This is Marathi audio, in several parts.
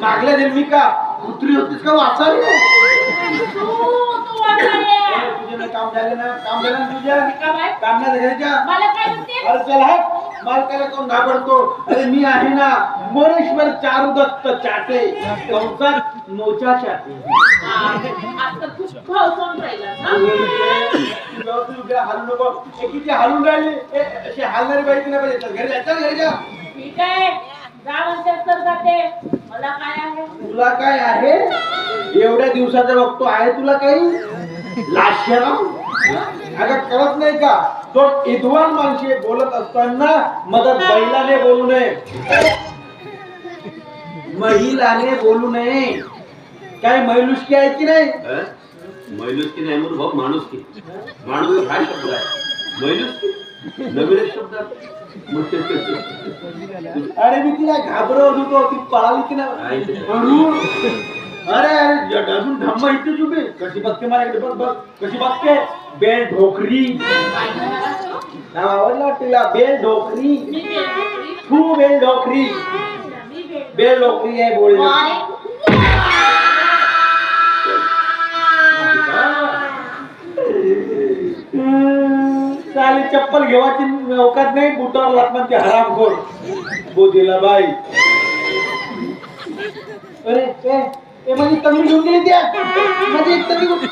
मागल्या जन्मी का? कुत्री होतीस का? वाचावी काम झालं ना. काम झालं ना तुझ्या काम नाही अरे चल मालकाला कोण घाबरतो? अरे मी आहे ना मोरेश्वर चारू दत्त चाटे. कंसात मोचा चाटे. आता नको. किती हलून राहिले? असे हलणारी बाई नाही पाहिजे घरी जा घरी जा. ठीक आहे? जा म्हणते तर जाते. मला काय आहे? तुला काय आहे? एवढ्या दिवसाचा बघतो आहे तुला काही? लाशराम अगं कळत नाही का? तो विद्वान माणसे बोलत असताना मदत बैलाने बोलू नये. महिलाने बोलू नये. काय मैलुष्की आहे की नाही? मैलूस की नाही म्हणून भाऊ माणूस की माणूस हा शब्द आहे. मैलूस की नवीन शब्द अरे मी तिला घाबरवत होतो. ती पळाली की नाही? अरे अरे अजून धम्म इथे उभी कशी बघते माझ्याकडे? बघ बघ. कशी बघते? बेल ढोकरी. आवडलं तिला? बेल ढोकरी. तू बेल ढोकरी. बेल- ढोकरी आहे बोल. अरे, चालेल चप्पल घेवायची अवकात नाही बुटावर लागणार ते हरामखोर बोधीला बाई. अरे ए ए माझी घेऊन गेली त्या. माझी एक तंगडी घेऊन-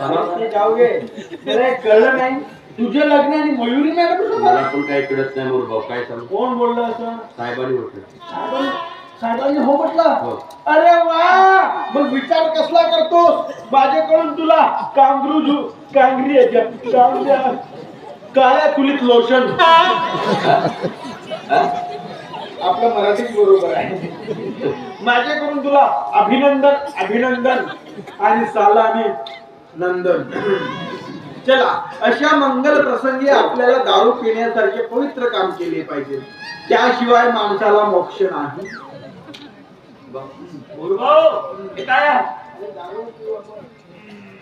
मला ते जाऊ दे. अरे कळलं नाही. तुझे लग्न आणि मयुरी मॅडम पण काही कळत नाही काय सांगू? कोण बोललं असं? साहेबांनी म्हटलं साहेबांनी हो म्हटलं. हो. अरे वा! मग विचार कसला करतोस? माझ्याकडून तुला कांगरू कांगरी काळ्या तुलीत लोशन. आपलं मराठीच बरोबर आहे. माझ्याकडून तुला अभिनंदन अभिनंदन आणि सालानी नंदन. चला अशा मंगल प्रसंगी आपल्याला दारू पिण्यासारखे पवित्र काम केले पाहिजे. त्याशिवाय माणसाला मोक्ष नाही.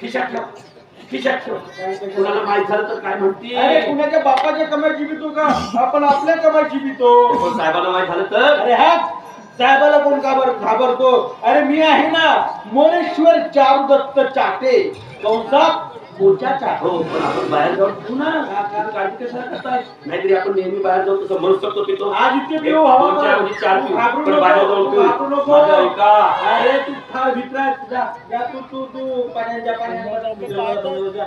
खिशात ठेव खिशात ठेव. कुणाला माहीत झालं तर काय अरे म्हणते कुणाच्या बापाच्या कमाई जिबितो का? आपण आपल्या कमाई जिबितो साहेबांना माहीत झालं तर? अरे हा? साहेबाला कोण घाबर घाबरतो? अरे मी आहे ना मोरेश्वर चारू दत्त चाटे. कंसात चाटे हो पण आपण बाहेर जाऊन पिऊ ना काळजी कशाला करताय. नाहीतरी आपण नेहमी बाहेर जाऊ तसं म्हणू शकतो पितो आज इतके पिऊ हवा दोन चार म्हणजे चार पिऊ घाबरू पण बाहेर जाऊन पिऊ घाबरू नको. माझं ऐका. अरे तू खा भित्रात जा जा तू तू तू पाण्याच्या पाण्यात जा, जा, जा.